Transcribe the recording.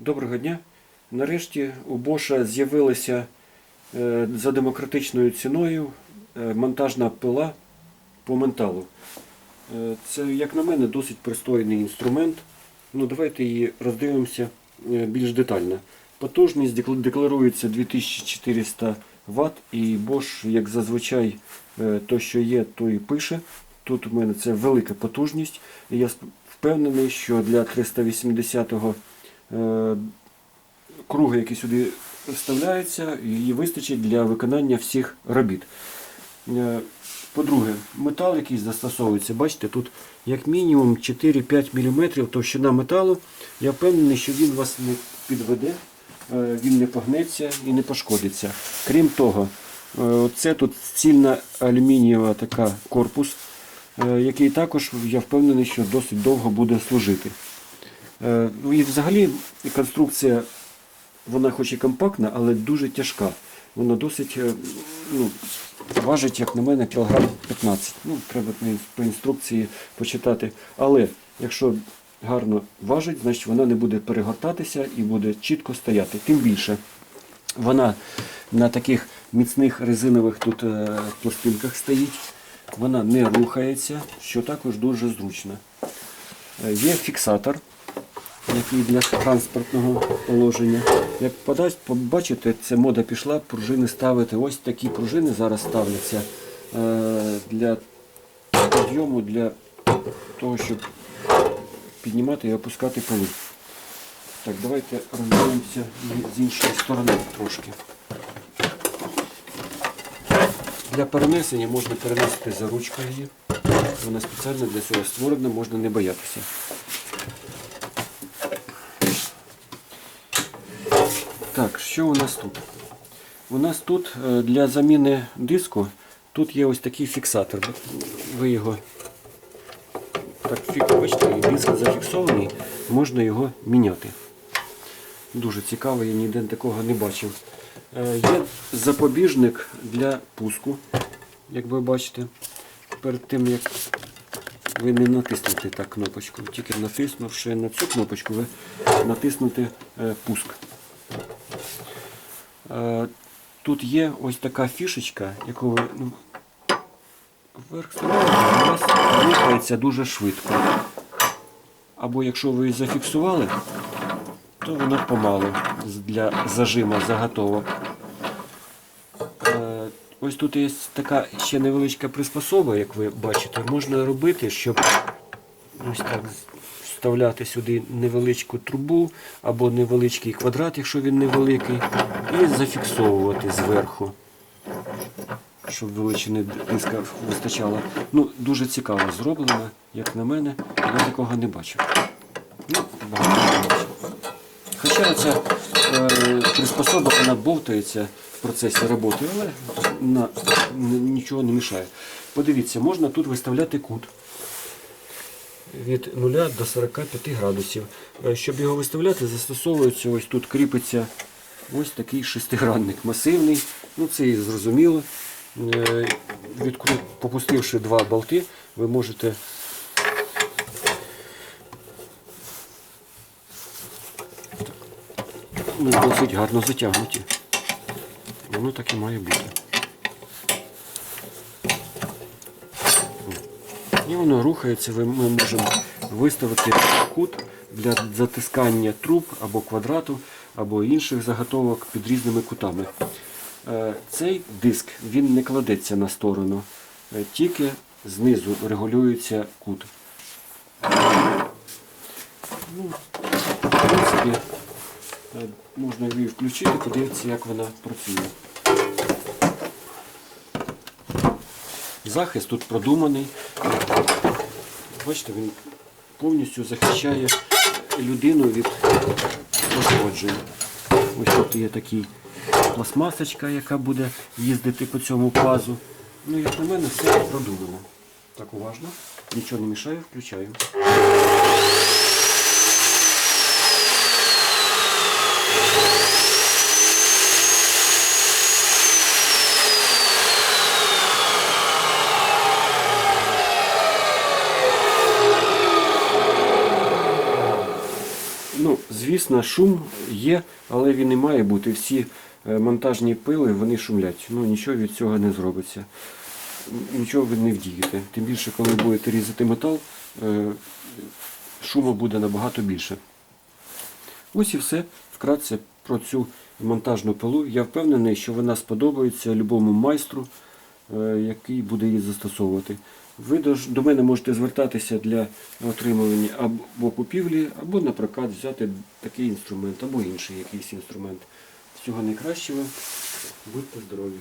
Доброго дня. Нарешті у Боша з'явилася е, за демократичною ціною е, монтажна пила по менталу. Е, Це, як на мене, досить пристойний інструмент. Ну, давайте її роздивимося більш детально. Потужність декларується 2400 Вт, і Bosch, як зазвичай, то, що є, то і пише. Тут у мене це велика потужність. Я впевнений, що для 380-го е, круга, який сюди вставляється, її вистачить для виконання всіх робіт. Е, По-друге, метал, який застосовується, бачите, тут як мінімум 4-5 мм товщина металу. Я впевнений, що він вас не підведе, е, він не погнеться і не пошкодиться. Крім того, це тут цільна алюмінієва така корпус, який також, я впевнений, що досить довго буде служити. Е, Ну і взагалі конструкція, вона хоч і компактна, але дуже тяжка. Вона досить е, ну, важить, як на мене, кілограм 15. Ну, треба по інструкції почитати. Але якщо гарно важить, значить вона не буде перегортатися і буде чітко стояти. Тим більше вона на таких міцних резинових тут е, пластинках стоїть. Вона не рухається, що також дуже зручно. Є фіксатор, який для транспортного положення. Як побачите, це мода пішла, пружини ставити. Ось такі пружини зараз ставляться е, для підйому, для того, щоб піднімати і опускати поли. Так, давайте розглянемося з іншої сторони трошки. Для перенесення можна перенести за ручкою її. Вона спеціально для цього створена, можна не боятися. Так, що у нас тут? У нас тут е, для заміни диску тут є ось такий фіксатор. Ви його так фік- бачите, і диск зафіксований, можна його міняти. Дуже цікаво, я ніде такого не бачив. Е, Є запобіжник для пуску, як ви бачите. Перед тим як ви не натиснете так кнопочку, тільки натиснувши на цю кнопочку, ви натиснете е, пуск. Е, Тут є ось така фішечка, яку ви ну, вверх ставите, у вас рухається дуже швидко. Або якщо ви її зафіксували, то вона помалу для зажима заготовок. Е, Ось тут є така ще невеличка приспособа, як ви бачите. Можна робити, щоб ось так вставляти сюди невеличку трубу або невеличкий квадрат, якщо він невеликий, і зафіксовувати зверху, щоб величини диска вистачало. Ну, дуже цікаво зроблено, як на мене, я такого не бачив. Ну, багато не бачив. Хоча ця е, приспособа вона бовтається в процесі роботи, але на, нічого не мішає. Подивіться, можна тут виставляти кут від 0 до 45 градусів. Е, Щоб його виставляти, застосовується ось тут кріпиться ось такий шестигранник масивний. Ну це і зрозуміло. Е, Відкру... Попустивши два болти, ви можете ну, досить гарно затягнуті. Воно так і має бути. І воно рухається, ми можемо виставити кут для затискання труб або квадрату, або інших заготовок під різними кутами. Е, Цей диск він не кладеться на сторону, е, тільки знизу регулюється кут. Ну, в принципі, е, можна її включити, подивитися, як вона працює. Захист тут продуманий. Бачите, він повністю захищає людину від пошкоджень. Ось тут є такий пластмасочка, яка буде їздити по цьому пазу. Ну, як на мене, все продумано. Так уважно. Нічого не мішаю, включаю. Ну, Звісно, шум є, але він не має бути. Всі е, монтажні пили вони шумлять. Ну нічого від цього не зробиться. Нічого ви не вдієте. Тим більше, коли будете різати метал, е, шуму буде набагато більше. Ось і все вкратце про цю монтажну пилу. Я впевнений, що вона сподобається любому майстру, е, який буде її застосовувати. Ви до, мене можете звертатися для отримування або купівлі, або на прокат взяти такий інструмент, або інший якийсь інструмент. Всього найкращого, будьте здорові!